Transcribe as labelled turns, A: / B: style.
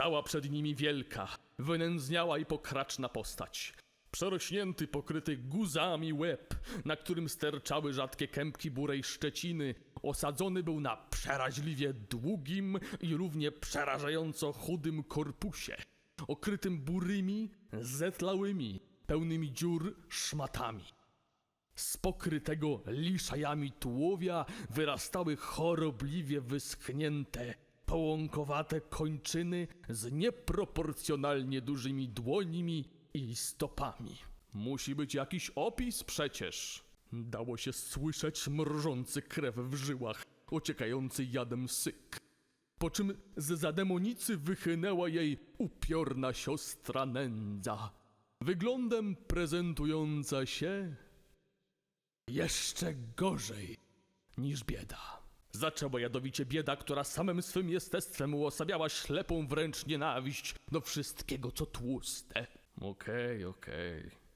A: Stała przed nimi wielka, wynędzniała i pokraczna postać. Przerośnięty, pokryty guzami łeb, na którym sterczały rzadkie kępki burej szczeciny, osadzony był na przeraźliwie długim i równie przerażająco chudym korpusie, okrytym burymi, zetlałymi, pełnymi dziur szmatami. Z pokrytego liszajami tułowia wyrastały chorobliwie wyschnięte, połąkowate kończyny z nieproporcjonalnie dużymi dłońmi i stopami. Musi być jakiś opis przecież. Dało się słyszeć mrożący krew w żyłach, ociekający jadem syk. Po czym z zademonicy wychynęła jej upiorna siostra nędza, wyglądem prezentująca się jeszcze gorzej niż bieda. Zaczęła jadowicie bieda, która samym swym jestestwem uosabiała ślepą wręcz nienawiść do wszystkiego, co tłuste. Okej, okej.